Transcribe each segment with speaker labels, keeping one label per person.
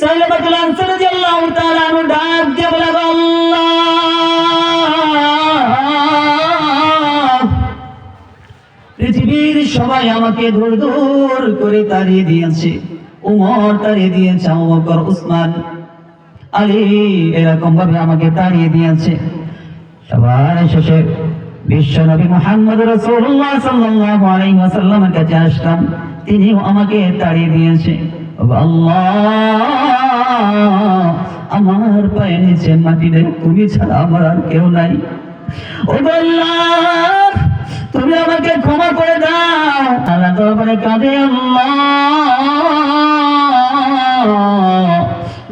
Speaker 1: সাইলাবাতুল answer রাদিয়াল্লাহু তাআলা আনহু ডাক দিয়ে বলে আল্লাহ! পৃথিবীর সবাই আমাকে দূর দূর করে তাড়িয়ে দিয়েছে। উমর তাড়িয়ে দিয়েছে, আবু উসমান, আলী এরকম ভাবে আমাকে তাড়িয়ে দিয়েছে। সবার শেষে বিশ্ব নবী মোহাম্মদ রাসূলুল্লাহ সাল্লাল্লাহু আলাইহি ওয়াসাল্লামের কাছে আসলাম। তিনিও আমাকে তাড়িয়ে দিয়েছে। আল্লাহ আমার পায়ে নিচে মাটি নেই তুমি ছাড়া আমার আর কেউ নাই। ও আল্লাহ, তুমি আমাকে ক্ষমা করে দাও। দরবারে কাঁদে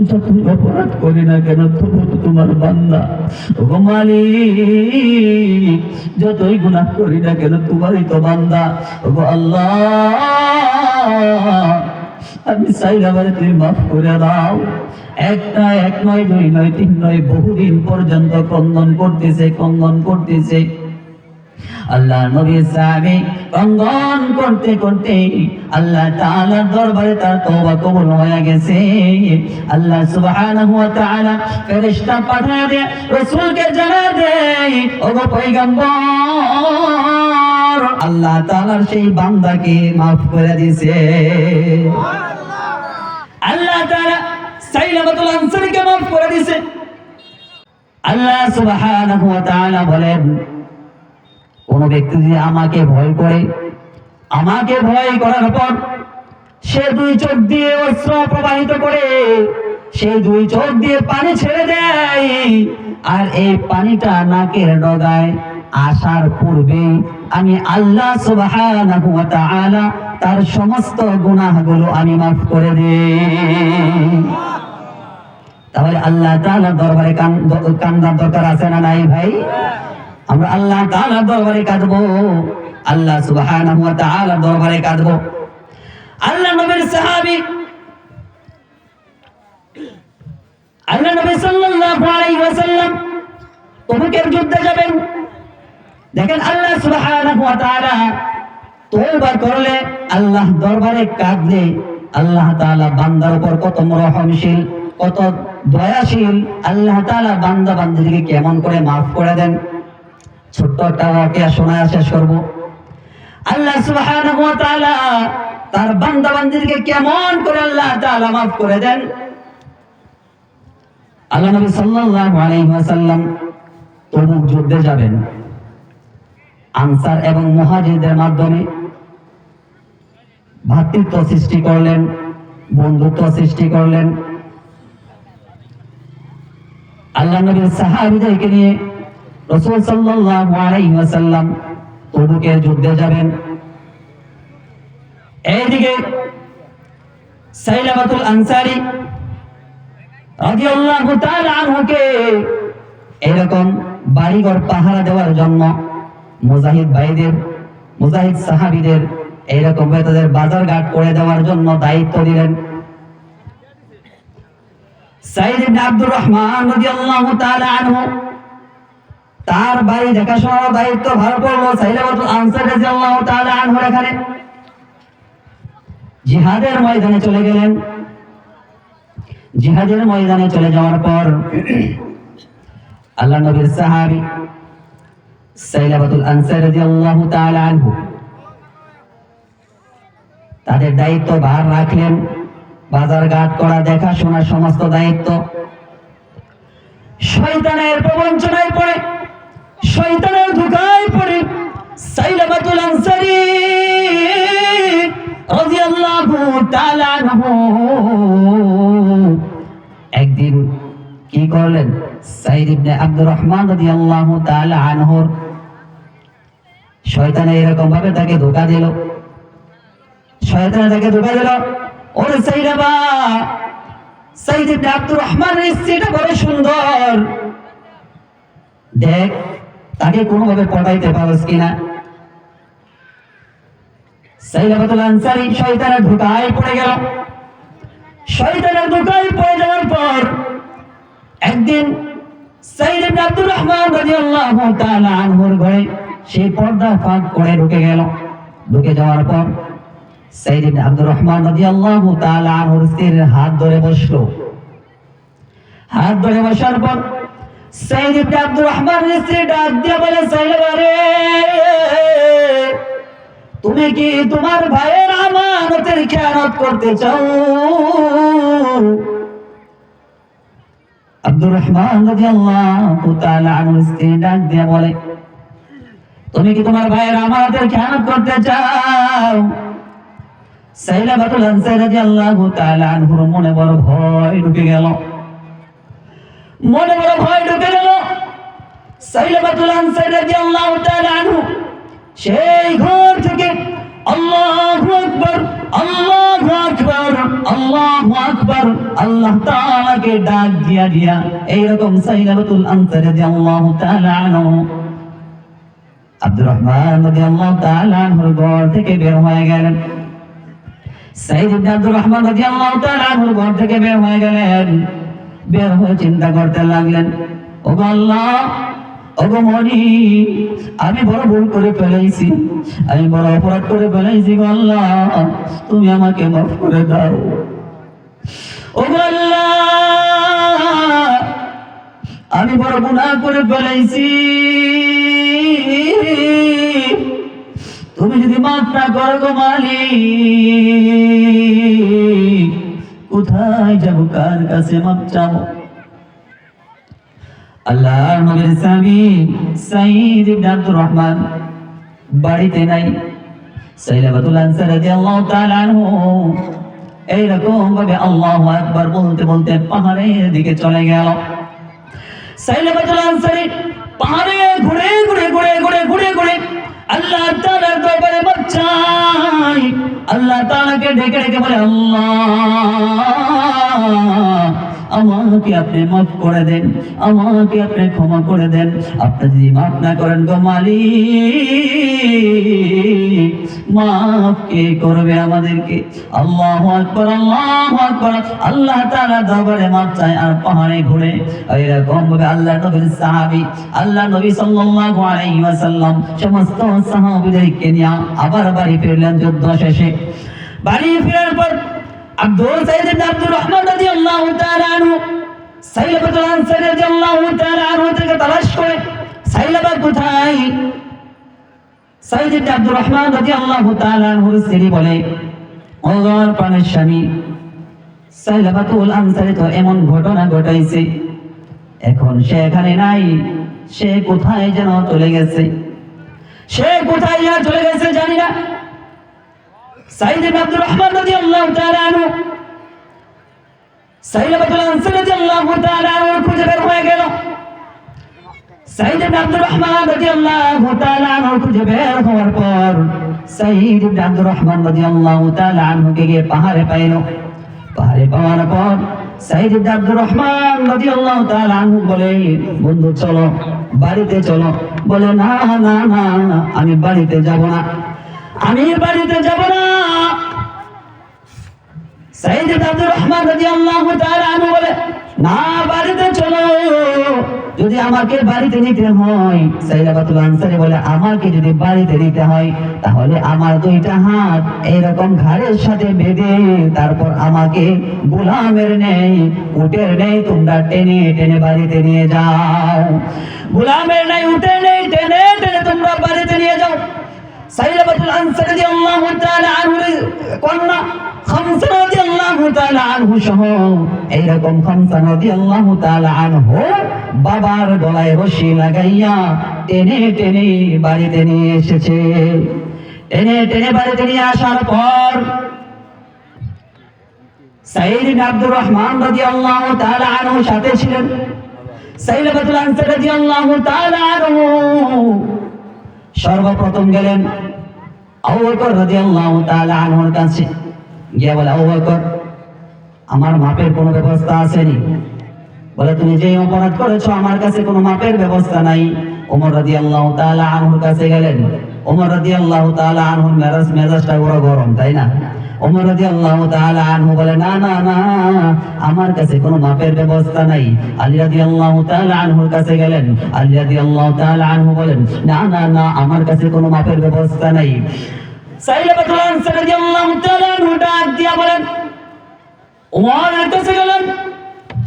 Speaker 1: যতই অপরাধ করি না কেন তবু তো তোমার বান্দা। ও মালিক, যতই গুনাহ করি না কেন, তোমারই তো বান্দা। ও আল্লাহ আমি চাইলাম আরে তুমি মাফ করে দাও। একটা, এক নয়, দুই নয়, তিন নয়, বহুদিন পর্যন্ত ক্রন্দন করতেছে ক্রন্দন করতেছে। আল্লাহ নবী সাহাবী ক্রন্দন করতে করতে আল্লাহ তাআলার দরবারে তার তওবা কবুল হয়ে গেছে। আল্লাহ সুবহানাহু ওয়া তাআলা ফেরেশতা পাঠিয়ে দিয়ে, রাসূলকে জানা দেয়, ওগো পয়গম্বর। আল্লাহ তাআলার সেই বান্দাকে maaf করে দিয়েছে। আল্লাহ তাআলা তাআলা পানি ছেড়ে দেয়, আর এই পানিটা নাকের ডগায় আসার পূর্বে আমি আল্লাহ সুবহানাহু ওয়া তাআলা তার সমস্ত গুনাহগুলো আমি মাফ করে দেই। তাহলে আল্লাহ তাআলা দরবারে কান- কান্দার দরকার আছে না নাই ভাই? আমরা আল্লাহ তাআলার দরবারে কাঁদবো, আল্লাহ সুবহানাহু ওয়া তাআলার দরবারে আল্লাহ নবীর সাহাবী আল্লাহ নবী সাল্লাল্লাহু আলাইহি ওয়াসাল্লাম তবুকের যুদ্ধে যাবেন। দেখেন আল্লাহ সুবহানাহু ওয়া তাআলা তওবা করলে আল্লাহ দরবারে কাঁদলে আল্লাহ তাআলা বান্দার উপর কত রহমশীল, কত দয়াশীল, আল্লাহ তাআলা বান্দা বান্দিকে কেমন করে মাফ করে দেন? ছোট্ট একটা ওয়াকিয়া শোনায় শেষ করব। আল্লাহ সুবহানাহু ওয়া তাআলা তার বান্দা বান্দিকে কেমন করে আল্লাহ তাআলা মাফ করে দেন? আল্লাহ নবী সাল্লাল্লাহু আলাইহি ওয়াসাল্লাম তবুক যুদ্ধে যাবেন। আনসার এবং মুহাজিরদের মাধ্যমে ভ্রাতৃত্ব সৃষ্টি করলেন, বন্ধুত্ব সৃষ্টি করলেন। আল্লাহ নবীর সাহাবীদেরকে নিয়ে রাসূল সাল্লাল্লাহু আলাইহি ওয়াসাল্লাম তবুকের যুদ্ধে যাবেন। এইদিকে সাইলাবাতুল আনসারী রাদিয়াল্লাহু তাআলা আনহুকে এরকম বাড়িঘর পাহারা দেওয়ার জন্য মুজাহিদ ভাইদের, মুজাহিদ সাহাবীদের, এইরকম ভাবে তাদের বাজার ঘাট করে দেওয়ার জন্য দায়িত্ব দিলেন। সাইদ ইবনে আব্দুর রহমান রাদিয়াল্লাহু তাআলা আনহু, তার বাড়ি দেখাশোনার দায়িত্ব ভার করল সাইলাবাতুল আনসার রাদিয়াল্লাহু তাআলা আনহুর এখানে। জিহাদের ময়দানে চলে গেলেন। জিহাদের ময়দানে চলে যাওয়ার পর আল্লাহ নবীর সাহাবী সাইলাবাতুল আনসার রাদিয়াল্লাহু তাআলা আনহু। তাদের দায়িত্ব ভার রাখলেন। বাজার ঘাট করা, দেখাশোনার সমস্ত দায়িত্ব। শয়তানের প্রবঞ্চনায় পড়ে, শয়তানের ধোকায় পড়ে রাদিয়াল্লাহু তাআলা আনহু। একদিন কি করলেন? সাইদ ইবনে আব্দুর রহমান রাদিয়াল্লাহু তাআলা আনহুর শয়তানে এরকম ভাবে তাকে ধোকা দিল। শয়তানে তাকে ধোকা দিল। ওরে সাইদাবা সাইদ ইবনে আব্দুর রহমানের স্ত্রীটা বড় সুন্দর। দেখ, তাকে কোনোভাবে পটাইতে পারস কিনা। আনসারী শয়তানের ধোকায় পড়ে গেল। শয়তানের ধোকায় পড়ে যাওয়ার পর একদিন সাইদ ইবনে আব্দুর রহমান রাদিয়াল্লাহু আনহুর ঘরে সেই পর্দা ফাঁক করে ঢুকে গেল। ঢুকে যাওয়ার পর সাইদ ইবনে আব্দুর রহমান রাদিয়াল্লাহু তাআলা আনহুর স্ত্রীর হাত ধরে বসল। হাত ধরে বসার পর সাইদ ইবনে আব্দুর রহমানের স্ত্রী ডাক দিয়ে বলে সাইলেবা রে তুমি কি তোমার ভাইয়ের আমানতের খেয়ানত করতে চাও? আব্দুর রহমান রাদিয়াল্লাহু তাআলা আনহুর স্ত্রী ডাক দিয়ে বলে তুমি কি তোমার ভাইয়ের আমানতের খেয়ানত করতে চাও? আনহুর মনে বড় ভয় ঢুকে গেল। মনে বড় ভয় ঢুকে গেল। আনহু সেই ঘর থেকে আল্লাহু আকবার আল্লাহু আকবার আল্লাহু আকবার, আল্লাহ তাআলাকে ডাক দিয়া দিয়া এইরকম সাইলাবাতুল আনসারী রাদিয়াল্লাহু তাআলা আনহু আব্দুর রহমান ঘর থেকে বের হয়ে গেলেন। চিন্তা করতে লাগলেন মনি, আমি বড় ভুল করে ফেলেছি, আমি বড় অপরাধ করে ফেলেছি গো আল্লাহ, তুমি আমাকে মাফ করে দাও। আল্লাহ, আমি বড় গুনাহ করে ফেলেছি। তুমি যদি মাফ না গো মালিক, কোথায় যাব? কার কাছে মাপ চাবো? আল্লাহ নবীর সাহাবী সাইদ ইবনে আব্দুর রহমান বাড়িতে নাই। সাইলাবাতুল আনসার রাদিয়াল্লাহু তাআলা আনহু এইরকম ভাবে আল্লাহু আকবার বলতে বলতে পাহাড়ের দিকে চলে গেল। সাইলাবাতুল আনসারী পাহাড়ে, ঘুরে ঘুরে ঘুরে ঘুরে ঘুরে ঘুরে আল্লাহ তাআলার দরবারে বাচ্চাই। চাই আল্লাহ তাআলাকে ডেকে ডেকে বলে, আল্লাহ, আমাকে আপনি মাফ করে দেন, আমাকে আপনি ক্ষমা করে দেন। আপনি যদি মাফ না করেন গো মালিক মাফ কে করবে আমাদেরকে? আল্লাহু আকবার, আল্লাহু আল্লাহ তাআলা দরবারে মাফ চায় আর পাহাড়ে ঘুরে। এরকম ভাবে আল্লাহ নবীর সাহাবী, আল্লাহ নবী সাল্লাল্লাহু আলাইহি ওয়াসাল্লাম সমস্ত সাহাবীদেরকে নিয়ে আবার বাড়ি ফিরলেন যুদ্ধ শেষে। বাড়ি ফেরার পর আব্দুল সাইদ ইবনে আব্দুর রহমান রাদিয়াল্লাহু তাআলা আনহু রাদিয়াল্লাহু তাআলা আনহু থেকে তালাশ করে সাইলাবা কোথায়? সাইদ ইবনে আব্দুর রহমান রাদিয়াল্লাহু তাআলা আনহুর স্ত্রী বলে ওগর প্রাণের স্বামী, সাইলাবাতুল তো এমন ঘটনা ঘটাইছে। এখন সে এখানে নাই, সে কোথায় যেন চলে গেছে? সে কোথায় যেন চলে গেছে জানি না। আব্দুর রহমান রাদিয়াল্লাহু তাআলা আনহু, সাইলাবাতুল আনসারী রাদিয়াল্লাহু তাআলা আনহু খুঁজে বের হয়ে গেল। সাইদ আব্দুর রহমান রাদিয়াল্লাহু তাআলা আনহু খুঁজে বের হওয়ার পর সাইদ ইবনে আব্দুর রহমান রাদিয়াল্লাহু তাআলা পাহাড়ে পাইল। পাহাড়ে পাওয়ার পর সাইদ ইবনে আব্দুর রহমান রাদিয়াল্লাহু তাআলা আনহু বলে, বন্ধু, চলো, বাড়িতে চলো। বলে না না না, আমি বাড়িতে যাব না। আমি বাড়িতে যাব না। সাইদ ইবনে আব্দুর রহমান রাদিয়াল্লাহু তাআলা আনহু বলে, না, বাড়িতে চলো। যদি আমাকে বাড়িতে নিতে হয় সাইলাবাতুল আনসারী বলে, আমাকে যদি বাড়িতে নিতে হয়, তাহলে আমার দুইটা হাত এইরকম ঘাড়ের সাথে বেঁধে তারপর আমাকে গোলামের নেই, উটের নেই, তোমরা টেনে টেনে বাড়িতে নিয়ে যাও। গোলামের নেই, উটের নেই, টেনে টেনে তোমরা বাড়িতে নিয়ে যাও। সাইলাবাতুল আনসারী রাদিয়াল্লাহু তাআলা আনহুর কন্যা বাবার গলায় রশি লাগাইয়া টেনে টেনে বাড়িতে নিয়ে এসেছে। টেনে টেনে বাড়িতে নিয়ে আসার পর সাইদ আব্দুর রহমান রাদিয়াল্লাহু তাআলা আনহু সাথে ছিলেন। সর্বপ্রথম গেলেন আনহুর কাছে। গিয়ে বলে, আবু আমার মাপের কোনো ব্যবস্থা আসেনি। বলে, তুমি যে অপরাধ করেছ, আমার কাছে কোনো মাপের ব্যবস্থা নাই। ওমর রাদিয়াল্লাহু তাআলা আনহুর কাছে গেলেন। ওমর রাদিয়াল্লাহু তাআলা আনহুর মেজাজ, মেজাজটা বড় গরম, তাই না? ওমর রাদিয়াল্লাহু তাআলা আনহু বলে, না না না, আমার কাছে কোনো মাপের ব্যবস্থা নাই। আলী রাদিয়াল্লাহু তাআলা আনহুর কাছে গেলেন। আলী রাদিয়াল্লাহু তাআলা আনহু বলেন, না না না, আমার কাছে কোনো মাপের ব্যবস্থা নাই। সাইলাবাতুল আনসার রাদিয়াল্লাহু তাআলা ডাক দিয়া বলেন ওমরের কাছে গেলেন,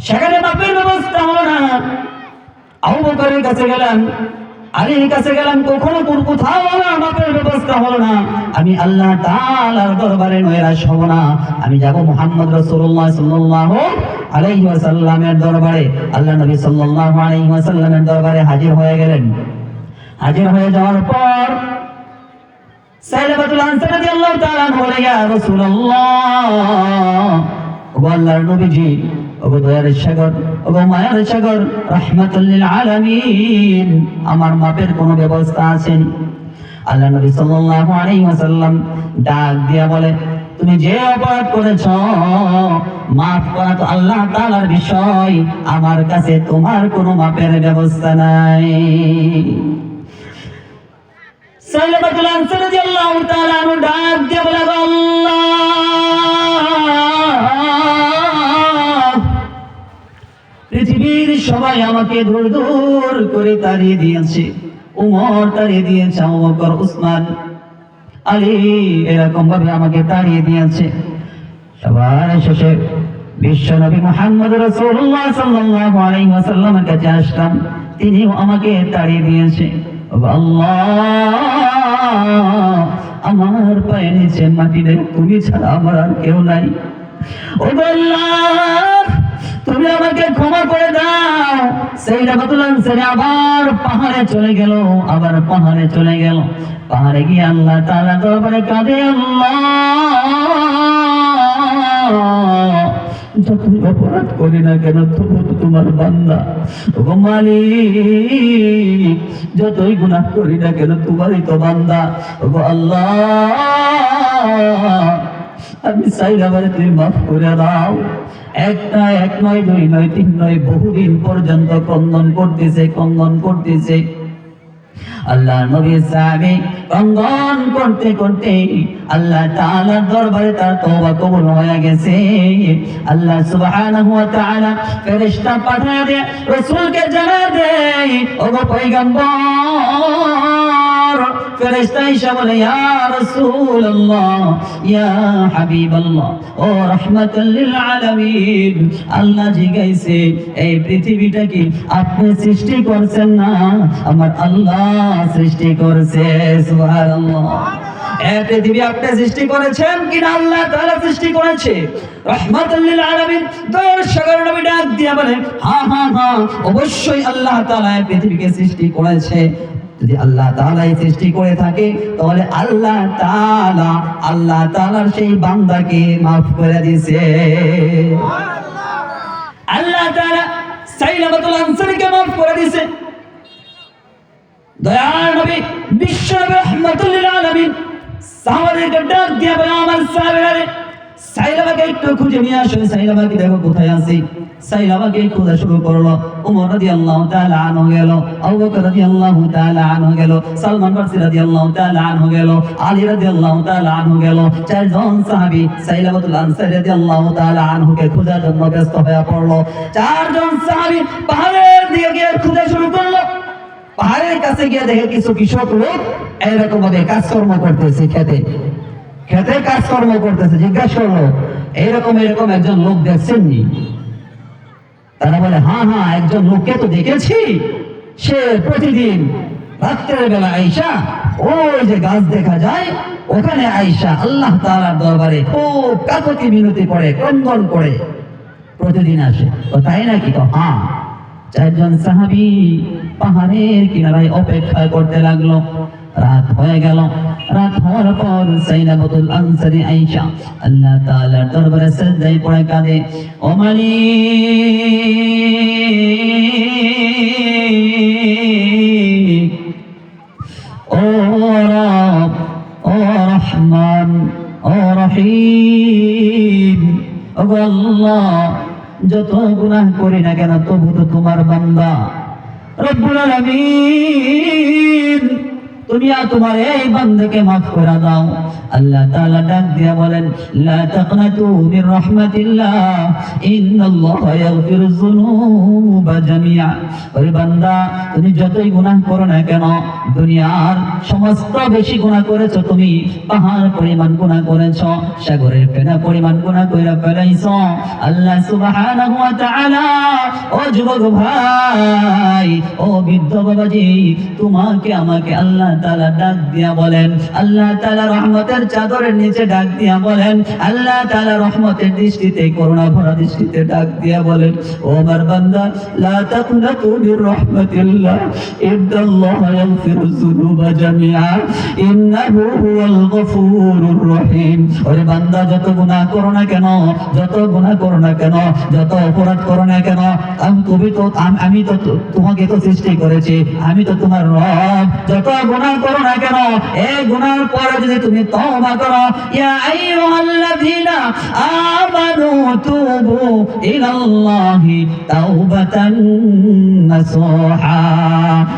Speaker 1: সেখানে বাপের ব্যবস্থা হলো না। আবু বকরের কাছে গেলাম আলীর কাছে গেলাম কখনো কোন কোথাও আমার বাপের ব্যবস্থা হলো না। আমি আল্লাহ তাআলার দরবারে নয়রাশ হব না। আমি যাব মুহাম্মদ রাসূলুল্লাহ সাল্লাল্লাহু আলাইহি ওয়াসাল্লামের দরবারে। আল্লাহ নবী সাল্লাল্লাহু আলাইহি ওয়াসাল্লামের দরবারে হাজির হয়ে গেলেন। হাজির হয়ে যাওয়ার পর আমার মাপের কোনো ব্যবস্থা আছে? আল্লাহ নবী ওয়াসাল্লাম ডাক দিয়া বলে, তুমি যে অপরাধ করেছ, মাফ করা তো আল্লাহ তাআলার বিষয়। আমার কাছে তোমার কোনো মাপের ব্যবস্থা নাই। পৃথিবীর সবাই আমাকে দূর দূর করে তাড়িয়ে দিয়েছে। উমর তাড়িয়ে দিয়েছে, আবু উসমান, আলী এরকম ভাবে আমাকে তাড়িয়ে দিয়েছে। সবার শেষে বিশ্ব নবী মোহাম্মদ রাসূলুল্লাহ সাল্লাল্লাহু আলাইহি ওয়াসাল্লামের কাছে আসলাম। তিনিও আমাকে তাড়িয়ে দিয়েছে। আমার পায়ে নিচে মাটি নেই তুমি ছাড়া আমার আর কেউ নাই। ও তুমি আমাকে ক্ষমা করে দাও। সেই রাবাতুল আনসারি আবার পাহাড়ে চলে গেল, আবার পাহাড়ে চলে গেল। পাহাড়ে গিয়ে আল্লাহ তাআলা দরবারে কাঁদে, আল্লাহ। যতই অপরাধ করি না কেন? তবু তো তোমার বান্দা। ও মালিক, যতই গুনাহ করি না কেন তোমারই তো বান্দা। ও আল্লাহ, আমি চাই আমারে তুমি মাফ করে দাও। একটা এক নয়, দুই নয়, তিন নয়, বহুদিন পর্যন্ত কন্দন করতেছে কন্দন করতেছে। আল্লাহ নবী সাহাবি রঙ্গন করতে করতে আল্লাহ তাআলার দরবারে তার তওবা কবুল হয়ে গেছে। আল্লাহ সুবহানাহু ওয়া তাআলা ফেরেশতা পাঠিয়ে দেয়, রাসূলকে জানা দেয়, ওগো পয়গম্বর ফেরেশতা এসে বলে, ইয়া রাসূলুল্লাহ, ইয়া হাবিবাল্লাহ, ও রাহমাতাল লিল আলামিন, আল্লাহ জিগাইছে এই পৃথিবীটা কি আপনি সৃষ্টি না? আমার আল্লাহ সৃষ্টি সুবহানাল্লাহ। অবশ্যই আল্লাহ পৃথিবীকে সৃষ্টি করেছে। যদি আল্লাহ তাআলাই সৃষ্টি করে থাকে, তাহলে আল্লাহ তাআলা, আল্লাহ তাআলার সেই বান্দাকে মাফ করে দিয়েছে। আল্লাহ আনসারীকে মাফ করে সাইলাবাকে একটু খুঁজে নিয়ে আসো সাইলাবাকে দেখো কোথায় আছে? সাইলাবাকে খোঁজা শুরু করল। উমর রাদিয়াল্লাহু তাআলা আনহু গেল। আবু বকর রাদিয়াল্লাহু তাআলা আনহু গেল। সালমান ফারসি রাদিয়াল্লাহু তাআলা আনহু গেল। আলী রাদিয়াল্লাহু তাআলা আনহু গেল। চারজন সাহাবী খোঁজার জন্য ব্যস্ত হয়ে পড়ল। চারজন পাহাড়ের গিয়ে শুরু করল। পাহাড়ের কাছে গিয়ে দেখে কিছু কৃষক লোক এরকম কাজকর্ম করতেছে খেতে। খেতে কাজকর্ম করতেছে, জিজ্ঞাসা করল এইরকম এরকম একজন লোক দেখছেননি তারা বলে হ্যাঁ হ্যাঁ একজন লোককে তো দেখেছি। সে প্রতিদিন রাত্রের বেলা আইসা ওই যে গাছ দেখা যায়, ওখানে আইসা আল্লাহ তাআলার দরবারে খুব কাকতি মিনতি করে, ক্রন্দন করে, প্রতিদিন আসে। তো তাই নাকি? তো হ্যাঁ চারজন সাহাবি পাহাড়ের কিনারায় অপেক্ষা করতে লাগল। রাত হয়ে গেল। পর আনসারি আল্লাহ দরবারে পড়ে কাঁদে, ও ও রব, ও রহমান, ও রহিম ও আল্লাহ, যত গুনাহ করি না কেন তবু তো তোমার বান্দা, রব্বুল আলামিন। আর তোমার এই বান্দাকে মাফ করে দাও। আল্লাহ তাআলা ডাক দিয়া বলেন, লা তাকনাতু মির রাহমাতিল্লাহ, ইন্নাল্লাহা ইয়াগফিরুয যুনুবা বান্দা, তুমি যতই গুনাহ করো না কেন, দুনিয়ার সমস্ত বেশি গুনাহ করেছ তুমি। পাহাড় পরিমাণ গুনাহ করেছ, সাগরের ফেনা পরিমাণ গুনাহ কইরা ফেলাইছো। আল্লাহ সুবহানাহু ওয়া তাআলা, ও যুবক ভাই, ও বৃদ্ধ বাবাজি, তোমাকে, আমাকে আল্লাহ তাআলা ডাক দিয়া বলেন, আল্লাহ তাআলা রহমতের চাদরের নিচে ডাক দিয়া বলেন, আল্লাহ তাআলা রহমতের দৃষ্টিতে করুণা ভরা দৃষ্টিতে ডাক দিয়া বলেন, ও আমার বান্দা রাহমাতিল্লাহ ইয়াগফিরুয যুনুবা জামিআ, ইন্নাহু হুয়াল গফুরুর রহিম। ওরে বান্দা, যত গুনাহ করো না কেন, যত গুনাহ করো না কেন, যত অপরাধ করো না কেন, আমি তুমি তো, আমি তো তো- তোমাকে তো সৃষ্টি করেছি, আমি তো তোমার রব। যত গুনাহ করো না কেন এই গুনার পরে যদি তুমি তওবা করো। ইয়া আইয়ুহাল্লাযীনা আমানু তুবু ইলাল্লাহি তাওবাতান নাসুহা।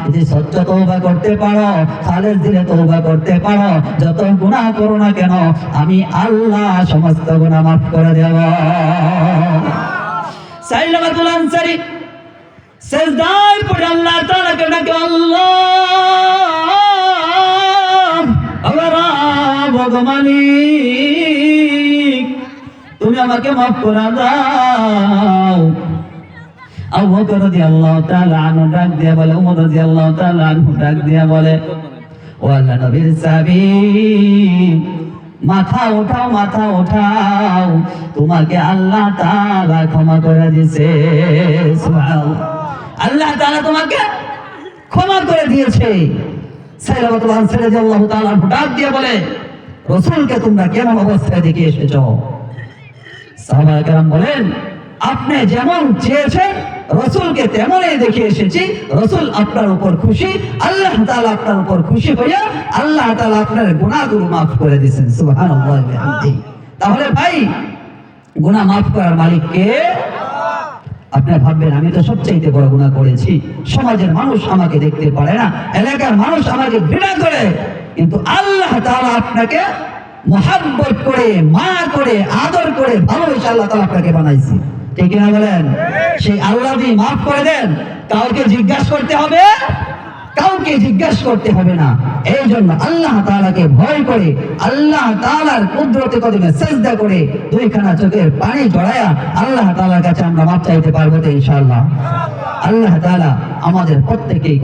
Speaker 1: যদি সত্য তওবা করতে পারো খালের দিলে তওবা করতে পারো, যত গুনাহ করো না কেন, আমি আল্লাহ সমস্ত গুনাহ মাফ করে দেব। সাইলামাতুল আনসারী, সেজদায় পড়ে আল্লাহ তাআলাকে ডাকে, আল্লাহ! ভগবানী তুমি আমাকে মাফ করে দাও। আল্লাহ তোমাকে আল্লাহ তাআলা ক্ষমা করে দিয়েছে। আল্লাহ তাআলা তোমাকে ক্ষমা করে দিয়েছে। সাইলাবাতুল আনসারী ডাক দিয়া বলে রাসূলকে তোমরা কেমন অবস্থায় দেখে এসেছ? সাহাবায়ে কেরাম বলেন, আপনি যেমন চেয়েছেন, রসুলকে তেমনই দেখে এসেছি। রসুল আপনার উপর খুশি, আল্লাহ তালা আপনার উপর খুশি হইয়া আল্লাহ তাআলা আপনার গুনাহগুলো মাফ করে ওয়া বিহামদিহি। তাহলে ভাই, গুনাহ মাফ করার মালিক কে আপনি ভাববেন আমি তো সবচেয়ে বড় গুণা করেছি। সমাজের মানুষ আমাকে দেখতে পারে না এলাকার মানুষ আমাকে ঘৃণা করে। কিন্তু আল্লাহ তারা আপনাকে মহাব্বত করে মা করে আদর করে ভালোবেসে আল্লাহ তালা আপনাকে বানাইছে। ঠিক না বলেন? সেই আল্লাহ মাফ করে দেন কাউকে জিজ্ঞাসা করতে হবে কাউকে জিজ্ঞাসা করতে হবে না। এই জন্য আল্লাহ তাআলাকে ভয় করে, আল্লাহ তাআলার কুদরতে কদমে সেজদা করে দুইখানা চোখের পানি জড়ায়া আল্লাহ তাআলার কাছে আমরা মাপ চাইতে পারব তো ইনশাআল্লাহ। আল্লাহ তাআলা আমাদের প্রত্যেকেই